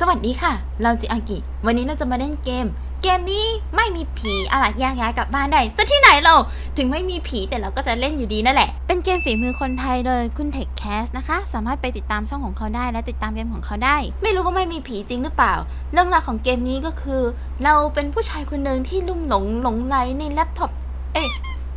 สวัสดีค่ะ เราจิอากิ วันนี้เราจะมาเล่นเกม เกมนี้ไม่มีผีอะไรแยกย้ายกลับบ้านได้ซะที่ไหนเรา ถึงไม่มีผีแต่เราก็จะเล่นอยู่ดีนั่นแหละ เป็นเกมฝีมือคนไทยโดยคุณเทคแคสนะคะ สามารถไปติดตามช่องของเขาได้และติดตามเกมของเขาได้ ไม่รู้ว่าไม่มีผีจริงหรือเปล่า เรื่องราวของเกมนี้ก็คือ เราเป็นผู้ชายคนหนึ่งที่ลุ่มหลงหลงไหลในแล็ปท็อป เอ้ย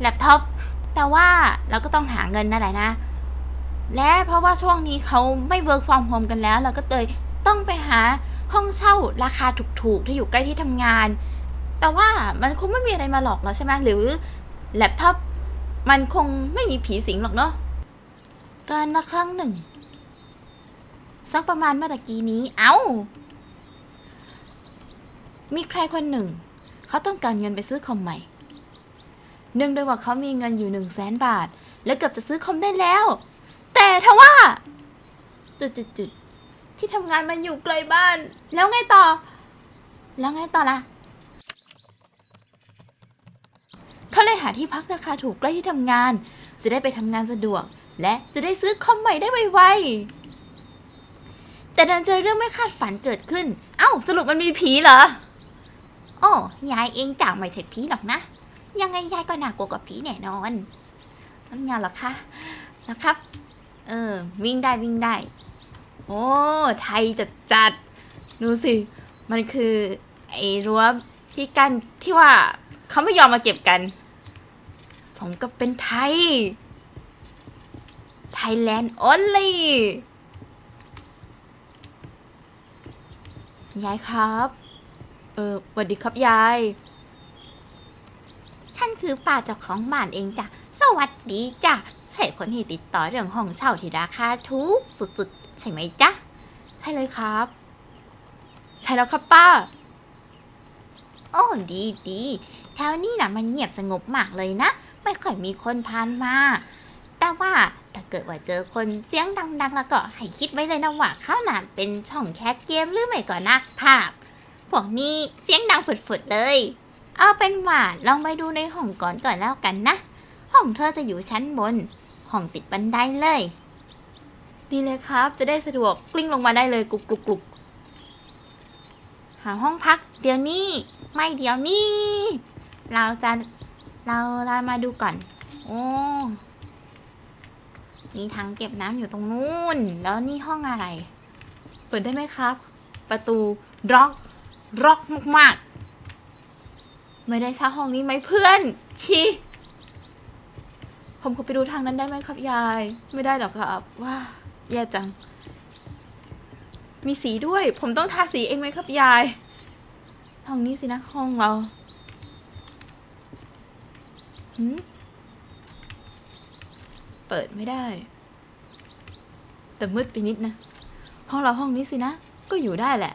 แล็ปท็อป แต่ว่าเราก็ต้องหาเงินนั่นแหละนะ และเพราะว่าช่วงนี้เขาไม่ work from home กันแล้ว เราก็เลย ต้องไปหาห้องเช่าราคาถูกๆ ที่อยู่ใกล้ที่ทำงาน แต่ว่ามันคงไม่มีอะไรมาหลอกเราใช่ไหมหรือแล็ปท็อปมันคงไม่มีผีสิงหรอกเนาะการละครั้งหนึ่งสักประมาณเมื่อตะกี้นี้เอา้า มีใครคนหนึ่ง เขาต้องการเงินไปซื้อคอมใหม่ เนื่องด้วยว่าเขามีเงินอยู่หนึ่งแสนบาท และเกือบจะซื้อคอมได้แล้ว แต่ทว่า จุดๆๆ ที่ทำงานมันอยู่ไกลบ้าน แล้วไงต่อ แล้วไงต่อล่ะเขาเลยหาที่พักราคาถูกใกล้ที่ทำงาน จะได้ไปทำงานสะดวก และจะได้ซื้อคอมใหม่ได้ไวๆ แต่ดันเจอเรื่องไม่คาดฝันเกิดขึ้น เอ้า สรุปมันมีผีเหรอโอ้ยายเองจ่าไม่ใช่ผีหรอกนะ ยังไงยายก็น่ากลัวกว่าผีแน่นอนนั่นไงหรอคะนะครับ เออ วิ่งได้วิ่งได้ โอ้ ไทยจัดจัดดูสิ มันคือไอ้รั้วที่กันที่ว่าเขาไม่ยอมมาเก็บกัน สมกับเป็นไทย ไทยแลนด์ only ยายครับ เออสวัสดีครับยาย ฉันคือป้าเจ้าของบ้านเองจ้ะ สวัสดีจ้ะ ใช่คนที่ติดต่อเรื่องห้องเช่าที่ราคาถูกสุดๆ ใช่ไหมจ๊ะ ใช่เลยครับ ใช่แล้วครับป้า โอ้ดีดีแถวนี้นะมันเงียบสงบมากเลยนะ ไม่ค่อยมีคนผ่านมา แต่ว่าถ้าเกิดว่าเจอคนเสียงดัง ๆ แล้วก็ให้คิดไว้เลยนะว่าเขาน่ะเป็นช่องแคสเกมหรือไม่ก็นักภาพ พวกนี้เสียงดังฝุดๆเลย เอาเป็นว่าลองไปดูในห้องก่อนก่อนแล้วกันนะ ห้องเธอจะอยู่ชั้นบน ห้องติดบันไดเลย ดีเลยครับ จะได้สะดวกกลิ้งลงมาได้เลยกรุบกรุบกรุบหาห้องพัก เดี๋ยวนี้ ไม่เดี๋ยวนี้ เราจะเราเรามาดูก่อน โอ้มีถังเก็บน้ำอยู่ตรงนู้น แล้วนี่ห้องอะไร เปิดได้ไหมครับ ประตูร็อกร็อกมากๆ ไม่ได้เช่าห้องนี้ไหมเพื่อน ชีผมขอไปดูทางนั้นได้ไหมครับยาย ไม่ได้หรอกครับ ว้า แย่จัง มีสีด้วย ผมต้องทาสีเองไหมครับยายห้องนี้สินะห้องเราหืมเปิดไม่ได้ แต่มืดไปนิดนะ ห้องเราห้องนี้สินะ ก็อยู่ได้แหละ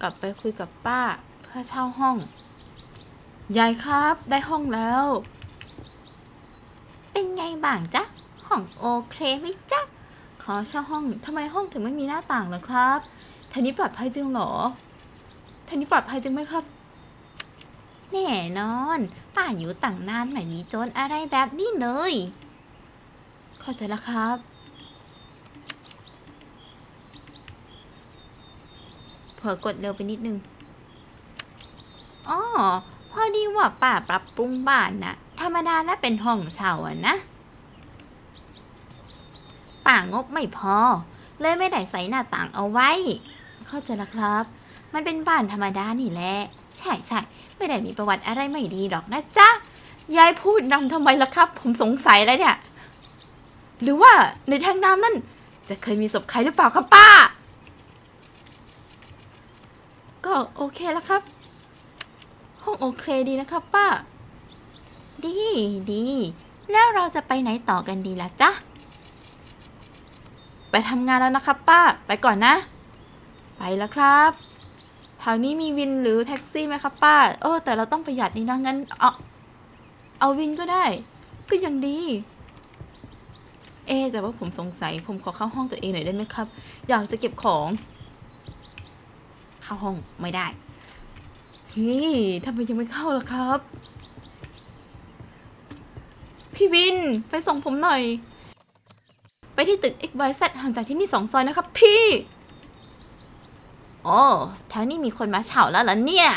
กลับไปคุยกับป้า เพื่อเช่าห้อง ยายครับ ได้ห้องแล้ว เป็นไงบ้างจ๊ะ องโอเคไหมจ๊ะ ขอเช่าห้องทำไมห้องถึงไม่มีหน้าต่างเหรอครับแถวนี้ปลอดภัยจริงหรอแถวนี้ปลอดภัยจริงไหมครับ แน่นอนป้าอยู่ต่างนานไม่มีโจรอะไรแบบนี้เลย เข้าใจแล้วครับเผื่อกดเร็วไปนิดนึงอ๋อพอดีว่าป้าปรับปรุงบ้านนะธรรมดาแล้วเป็นห้องเช่าอะนะ ป่างบไม่พอ เลยไม่ได้ใส่หน้าต่างเอาไว้ เข้าใจแล้วครับ มันเป็นบ้านธรรมดานี่แหละ ใช่ใช่ไม่ได้มีประวัติอะไรไม่ดีหรอกนะจ๊ะ ยายพูดนำทำไมล่ะครับ ผมสงสัยแล้วเนี่ย หรือว่าในแทงน้ำนั่น จะเคยมีศพใครหรือเปล่าครับป้า ก็โอเคแล้วครับ ห้องโอเคดีนะครับป้า ดีดี แล้วเราจะไปไหนต่อกันดีล่ะจ๊ะ ไปทำงานแล้วนะครับ ป้า ไปก่อนนะ ไปแล้วครับแถวนี้มีวินหรือแท็กซี่ไหมครับป้า เออ แต่เราต้องประหยัดนี่นะงั้นเอาเอาวินก็ได้ ก็ยังดี เอ แต่ว่าผมสงสัย ผมขอเข้าห้องตัวเองหน่อยได้ไหมครับ อยากจะเก็บของ เข้าห้องไม่ได้เฮ้ยทำไมยังไม่เข้าล่ะครับ พี่วิน ไปส่งผมหน่อย ไปที่ตึก XYZ ห่างจากที่นี่สองซอยนะครับพี่ โอ้แถวนี้มีคนมาเช่าแล้วเหรอเนี่ย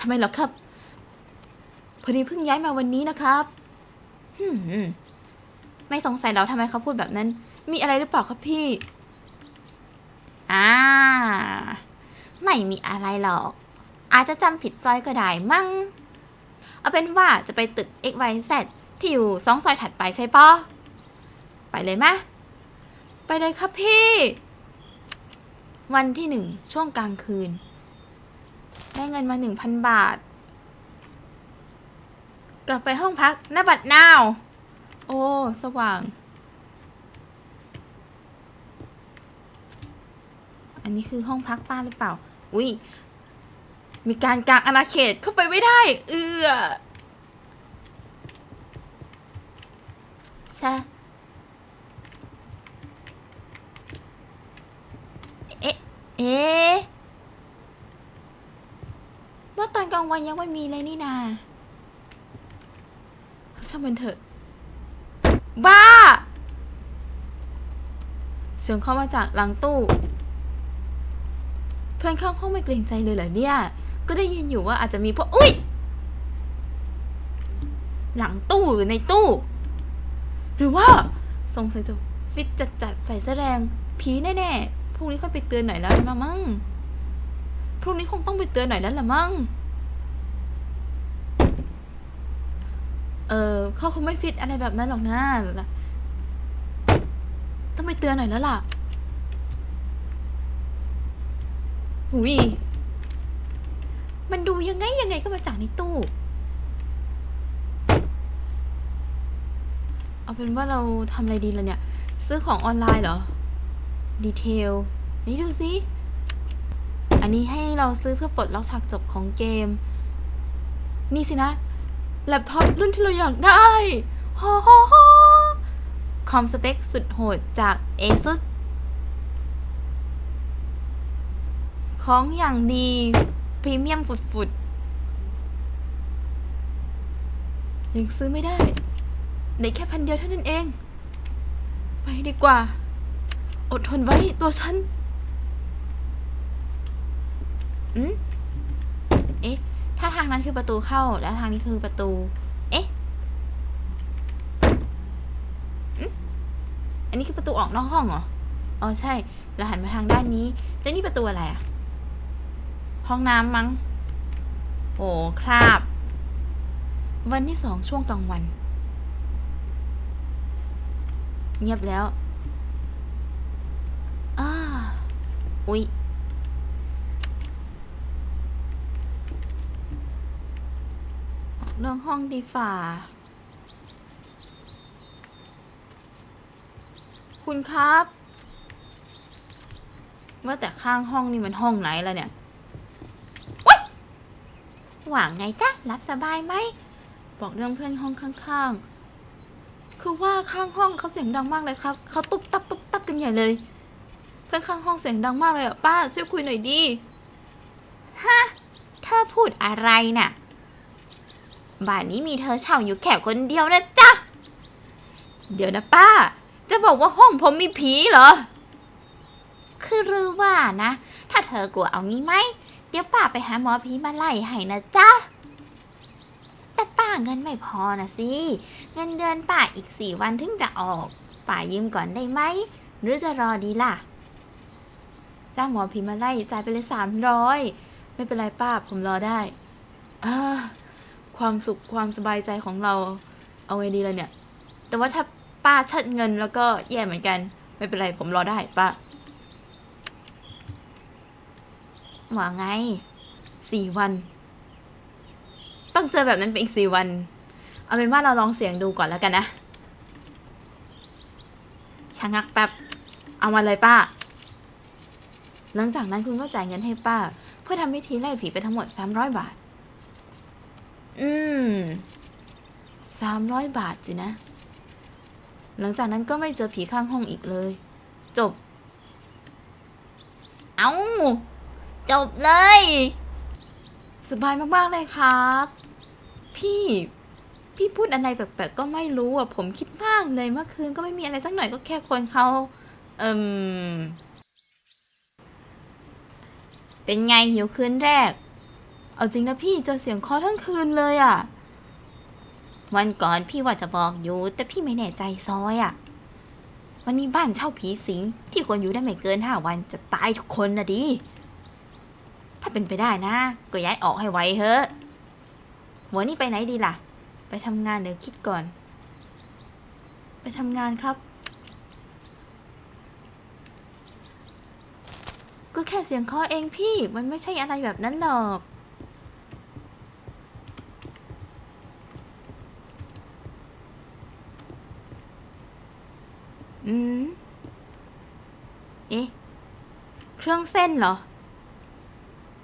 ทำไมเหรอครับ พอดีเพิ่งย้ายมาวันนี้นะครับหืมไม่สงสัยแล้วทำไมเขาพูดแบบนั้น มีอะไรหรือเปล่าครับพี่ อ่า ไม่มีอะไรหรอก อาจจะจำผิดซอยก็ได้มั้ง เอาเป็นว่าจะไปตึก x y z ที่อยู่สองซอยถัดไปใช่ปะไปเลยมะ ไปเลยครับพี่ วันที่หนึ่งช่วงกลางคืน ได้เงินมาหนึ่งพันบาท กลับไปห้องพักหน้าบัดนาว โอ้ สว่าง อันนี้คือห้องพักป้าหรือเปล่า อุ้ยมีการกางอาณาเขตเข้าไปไม่ได้ เอือใช่ เอ๊ะ เอ๊ะเมื่อตอนกลางวันยังไม่มีเลยนี่นาช่างมันเถอะ บ้า เสียงเข้ามาจากหลังตู้ เพื่อนข้างห้องไม่เกรงใจเลยเหรอเนี่ย ก็ได้ยินอยู่ว่าอาจจะมีพวก อุ้ย หลังตู้หรือในตู้ หรือว่าสงสัยจะฟิตจัดจัดๆใส่แสอแดงผีแน่ๆ พรุ่งนี้ค่อยไปเตือนหน่อยแล้วละมั้งพรุ่งนี้คงต้องไปเตือนหน่อยแล้วละมั้งเออเขาคงไม่ฟิตอะไรแบบนั้นหรอกนะต้องไปเตือนหน่อยแล้วล่ะหุยมันดูยังไงยังไงก็มาจากในตู้ เอาเป็นว่าเราทำอะไรดีล่ะเนี่ย ซื้อของออนไลน์เหรอ ดีเทล นี่ดูสิ อันนี้ให้เราซื้อเพื่อปลดล็อกฉากจบของเกม นี่สินะ แล็ปท็อปรุ่นที่เราอยากได้ฮ่าฮ่าฮ่าคอมสเปคสุดโหดจาก ASUS ของอย่างดีพรีเมียมฝุดๆยังซื้อไม่ได้ ได้แค่พันเดียวเท่านั้นเอง ไปดีกว่า อดทนไว้ตัวฉัน อืมเอ๊ะ ถ้าทางนั้นคือประตูเข้า แล้วทางนี้คือประตู เอ๊ะอืมอันนี้คือประตูออกนอกห้องเหรอ อ๋อใช่แล้วหันมาทางด้านนี้ แล้วนี่ประตูอะไรอะห้องน้ำมั้ง โอ้คราบ วันที่สองช่วงกลางวัน เงียบแล้วอ้า อุ๊ยออกนอกห้องดีฝ่า คุณครับ ว่าแต่ข้างห้องนี่มันห้องไหนแล้วเนี่ยว้ยหวังไงจ๊ะรับสบายไหม บอกเรื่องเพื่อนห้องข้างๆ คือว่าข้างห้องเขาเสียงดังมากเลยครับ เขาตุ๊บตับตุ๊บตับกันใหญ่เลย เพื่อนข้างห้องเสียงดังมากเลยอะป้าช่วยคุยหน่อยดิฮะเธอพูดอะไรน่ะบ้านนี้มีเธอเช่าอยู่แค่คนเดียวนะจ๊ะ เดี๋ยวนะป้า จะบอกว่าห้องผมมีผีเหรอ คือรือว่านะ ถ้าเธอกลัวเอางี้ไหม เดี๋ยวป้าไปหาหมอผีมาไล่ให้นะจ๊ะ แต่ป้าเงินไม่พอนะสิ เงินเดือนป้าอีกสี่วันถึงจะออก ป้ายืมก่อนได้ไหม หรือจะรอดีล่ะ จ้างหมอผีมาไล่จ่ายไปเลยสามร้อยไม่เป็นไรป้าผมรอได้อาความสุขความสบายใจของเราเอาไงดีล่ะเนี่ย แต่ว่าถ้าป้าชัดเงินแล้วก็แย่เหมือนกัน ไม่เป็นไรผมรอได้ป้าว่าไงสี่วัน ต้องเจอแบบนั้นไปอีกสี่วัน เอาเป็นว่าเราลองเสียงดูก่อนแล้วกันนะชะงักแป๊บ เอามาเลยป้า หลังจากนั้นคุณก็จ่ายเงินให้ป้า เพื่อทำพิธีไล่ผีไปทั้งหมดสามร้อยบาท อืมสามร้อยบาทสินะ หลังจากนั้นก็ไม่เจอผีข้างห้องอีกเลย จบ เอาจบเลย สบายมาก ๆ เลยครับ พี่พี่พูดอะไรแปลกๆก็ไม่รู้อะ ผมคิดมากเลยเมื่อคืนก็ไม่มีอะไรสักหน่อยก็แค่คนเขาเอิม เป็นไงหิวคืนแรก เอาจริงนะพี่เจอเสียงเคอทั้งคืนเลยอะ่ะ วันก่อนพี่ว่าจะบอกอยู่แต่พี่ไม่แน่ใจซอยอะ่ะ วันนี้บ้านเช่าผีสิงที่ควรอยู่ได้ไม่เกินห้าวันจะตายทุกคนนะดิ ถ้าเป็นไปได้นะ ก็ย้ายออกให้ไวเถอะวันนี้ไปไหนดีล่ะ ไปทำงานเดี๋ยวคิดก่อน ไปทำงานครับ แค่เสียงคอเองพี่ มันไม่ใช่อะไรแบบนั้นหรอกอืม เอ๊ะ เครื่องเส้นเหรอ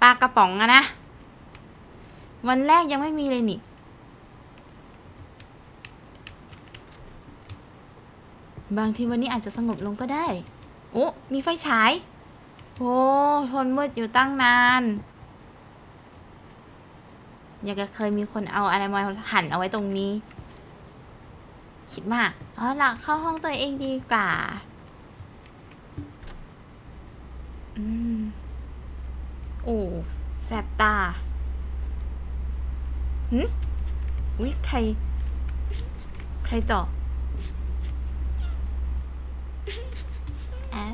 ปลากระป๋องอะนะ วันแรกยังไม่มีเลยนี่ บางทีวันนี้อาจจะสงบลงก็ได้ โอ้ มีไฟฉาย โอ้ทนมืดอยู่ตั้งนาน อยากจะเคยมีคนเอาอะไรมาหั่นเอาไว้ตรงนี้ คิดมากเอาละเข้าห้องตัวเองดีกว่า อืมโอ้แสบตาหืมวิใคร ใครเจาะแอะ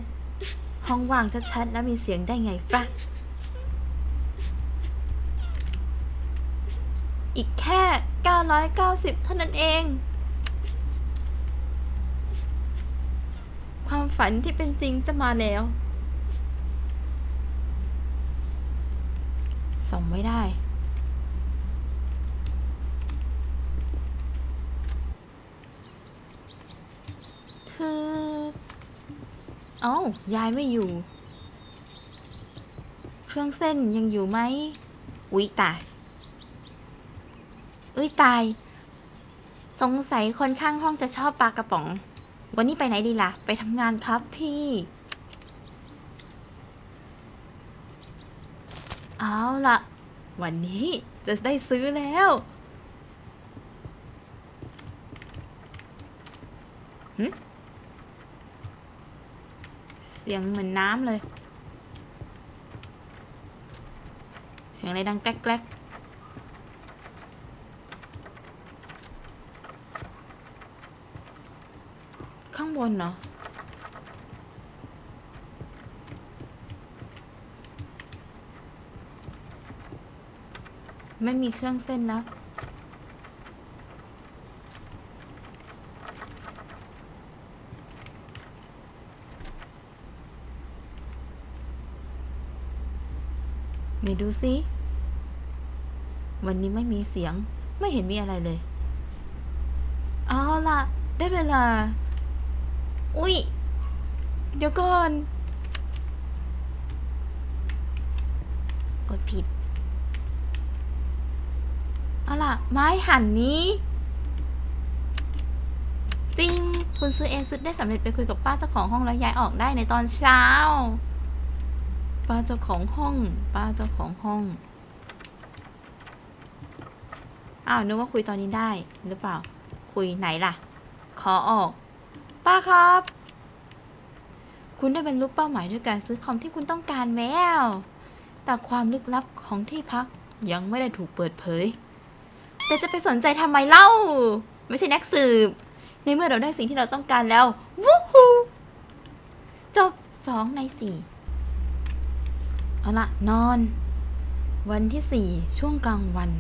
ห้องว่างชัดๆ แล้วมีเสียงได้ไงฟะอีกแค่ 990 เท่านั้นเอง ความฝันที่เป็นจริงจะมาแล้ว ส่งไม่ได้ คือ เอ้ายายไม่อยู่ เครื่องเส้นยังอยู่ไหมอุ๊ยตาย อุ๊ยตาย สงสัยคนข้างห้องจะชอบปลากระป๋อง วันนี้ไปไหนดีล่ะ ไปทำงานครับพี่เอาละวันนี้จะได้ซื้อแล้วหึ เสียงเหมือนน้ำเลย เสียงอะไรดังแกลกข้างบนเนาะไม่มีเครื่องเส้นแล้ว ไหนดูสิวันนี้ไม่มีเสียงไม่เห็นมีอะไรเลยเอาล่ะ ได้เวลา อุ๊ยเดี๋ยวก่อน กดผิด เอาล่ะ ไม้หั่นนี้จริง คุณซื้อเองซื้อได้สำเร็จไปคุยกับป้าเจ้าของห้องแล้วย้ายออกได้ในตอนเช้า ป้าเจ้าของห้อง ป้าเจ้าของห้อง อ้าวนึกว่าคุยตอนนี้ได้หรือเปล่า คุยไหนล่ะ ขอออก ป้าครับ คุณได้บรรลุเป้าหมายด้วยการซื้อคอมที่คุณต้องการแล้ว แต่ความลึกลับของที่พักยังไม่ได้ถูกเปิดเผย แต่จะไปสนใจทำไมเล่า ไม่ใช่นักสืบ ในเมื่อเราได้สิ่งที่เราต้องการแล้ว วู้ฮูจบสองในสี่ เอาละนอน วันที่สี่ช่วงกลางวัน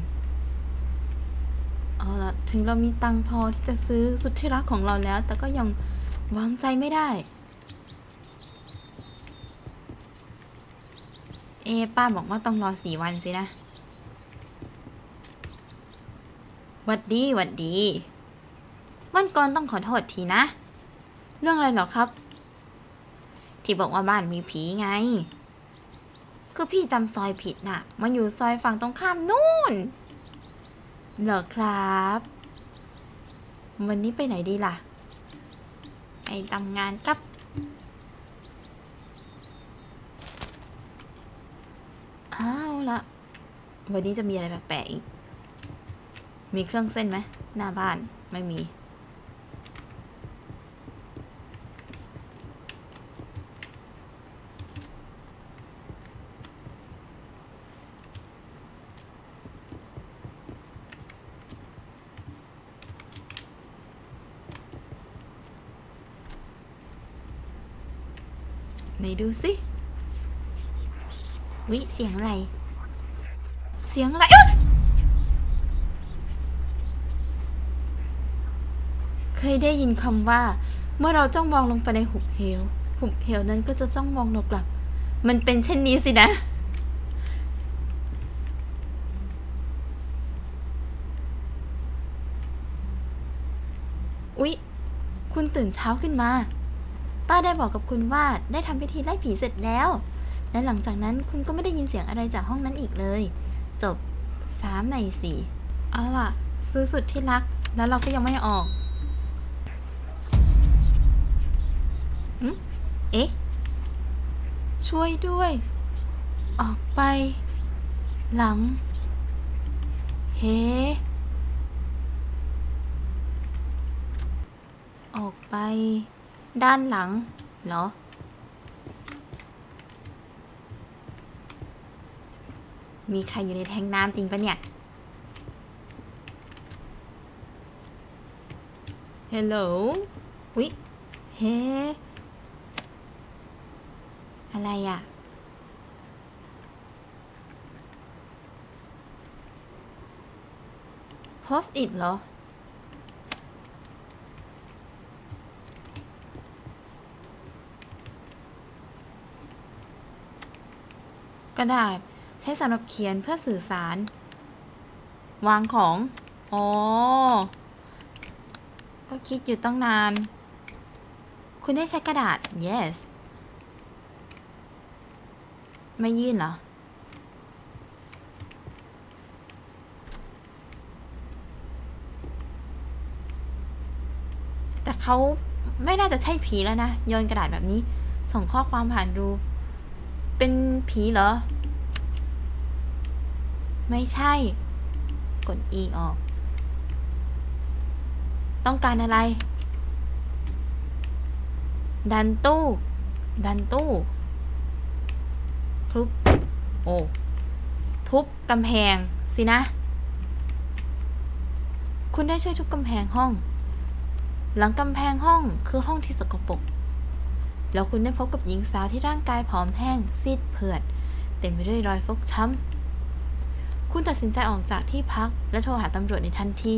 เอาละถึงเรามีตังพอที่จะซื้อสุดที่รักของเราแล้ว แต่ก็ยังวางใจไม่ได้ เอป้าบอกว่าต้องรอสี่วันสินะหวัดดีหวัดดีวันก่อนต้องขอโทษทีนะ เรื่องอะไรหรอครับ ที่บอกว่าบ้านมีผีไง คือพี่จำซอยผิดน่ะ มันอยู่ซอยฝั่งตรงข้ามนู่น เหรอครับ วันนี้ไปไหนดีล่ะ ไปทำงานกับ อ้าวละ วันนี้จะมีอะไรแปลกๆอีก มีเครื่องเส้นไหม หน้าบ้าน ไม่มี ดูสิวิเสียงอะไร เสียงอะไร เคยได้ยินคำว่า เมื่อเราจ้องมองลงไปในหุบเหว หุบเหวนั้นก็จะจ้องมองเรากลับ มันเป็นเช่นนี้สินะ อุ๊ย คุณตื่นเช้าขึ้นมา ป้าได้บอกกับคุณว่าได้ทำพิธีไล่ผีเสร็จแล้ว และหลังจากนั้นคุณก็ไม่ได้ยินเสียงอะไรจากห้องนั้นอีกเลย จบสามในสี่เอาล่ะ ซื้อสุดที่รัก แล้วเราก็ยังไม่ออกอืมเอ๊ะ ช่วยด้วย ออกไป หลัง เฮ ออกไป ด้านหลังเหรอ มีใครอยู่ในแทงน้ำจริงปะเนี่ยฮัลโหลวิเฮ้อะไรอะโพสอิดเหรอ ระดาษใช้สำหรับเขียนเพื่อสื่อสาร วางของ อ๋อ ก็คิดอยู่ตั้งนาน คุณได้ใช้กระดาษ yes ไม่ยื่นเหรอ แต่เขาไม่น่าจะใช่ผีแล้วนะ โยนกระดาษแบบนี้ ส่งข้อความผ่านดู เป็นผีเหรอ ไม่ใช่ กด E ออก ต้องการอะไร ดันตู้ ดันตู้ทุบโอ้ทุบกำแพงสินะ คุณได้ช่วยทุบกำแพงห้อง หลังกำแพงห้องคือห้องที่สกปรก แล้วคุณได้พบกับหญิงสาวที่ร่างกายผอมแห้งซีดเผือด เต็มไปด้วยรอยฟกช้ำ คุณตัดสินใจออกจากที่พัก และโทรหาตำรวจในทันที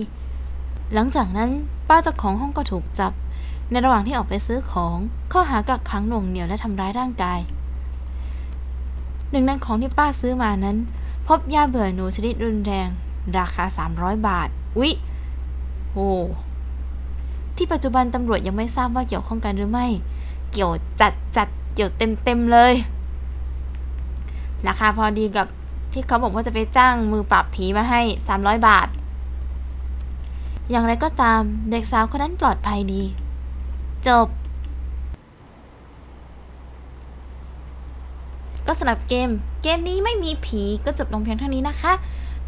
หลังจากนั้นป้าเจ้าของห้องก็ถูกจับ ในระหว่างที่ออกไปซื้อของ ข้อหากักขังหน่วงเหนียวและทำร้ายร่างกาย หนึ่งในของที่ป้าซื้อมานั้น พบยาเบื่อหนูชนิดรุนแรง ราคา 300 บาท อุ๊ยโอ้ที่ปัจจุบันตำรวจยังไม่ทราบว่าเกี่ยวข้องกันหรือไม่ เกี่ยวจัดจัดเกี่ยวเต็มเต็มเลย ราคาพอดีกับที่เขาบอกว่าจะไปจ้างมือปราบผีมาให้ 300 บาท อย่างไรก็ตามเด็กสาวคนนั้นปลอดภัยดี จบ ก็สำหรับเกม เกมนี้ไม่มีผีก็จบลงเพียงเท่านี้นะคะ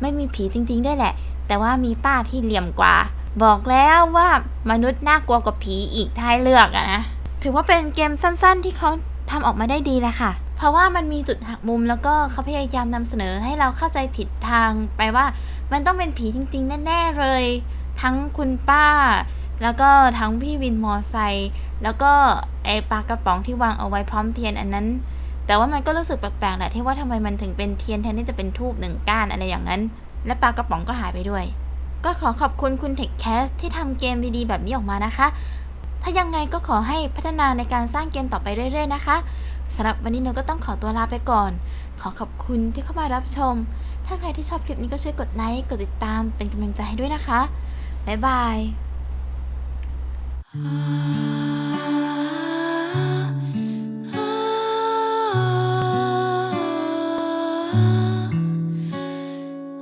ไม่มีผีจริง ๆ ด้วยแหละ แต่ว่ามีป้าที่เหลี่ยมกว่า บอกแล้วว่ามนุษย์น่ากลัวกว่าผีอีกท้ายเลือกอะนะ ถือว่าเป็นเกมสั้นๆ ที่เขาทำออกมาได้ดีแหละค่ะ เพราะว่ามันมีจุดหักมุมแล้วก็เขาพยายามนำเสนอให้เราเข้าใจผิดทางไปว่ามันต้องเป็นผีจริง ๆ แน่ ๆ เลย ทั้งคุณป้า แล้วก็ทั้งพี่วินมอไซค์แล้วก็ไอปลากระป๋องที่วางเอาไว้พร้อมเทียนอันนั้น แต่ว่ามันก็รู้สึกแปลกๆแหละที่ว่าทำไมมันถึงเป็นเทียนแทนที่จะเป็นทูบหนึ่งก้านอะไรอย่างนั้น และปลากระป๋องก็หายไปด้วย ก็ขอขอบคุณคุณเทคแคสที่ทำเกมดีๆแบบนี้ออกมานะคะ ถ้ายังไงก็ขอให้พัฒนาในการสร้างเกมต่อไปเรื่อย ๆ นะคะสำหรับวันนี้เนยก็ต้องขอตัวลาไปก่อน ขอขอบคุณที่เข้ามารับชม ถ้าใครที่ชอบคลิปนี้ก็ช่วยกดไลค์ กดติดตามเป็นกำลังใจให้ด้วยนะคะ บ๊ายบาย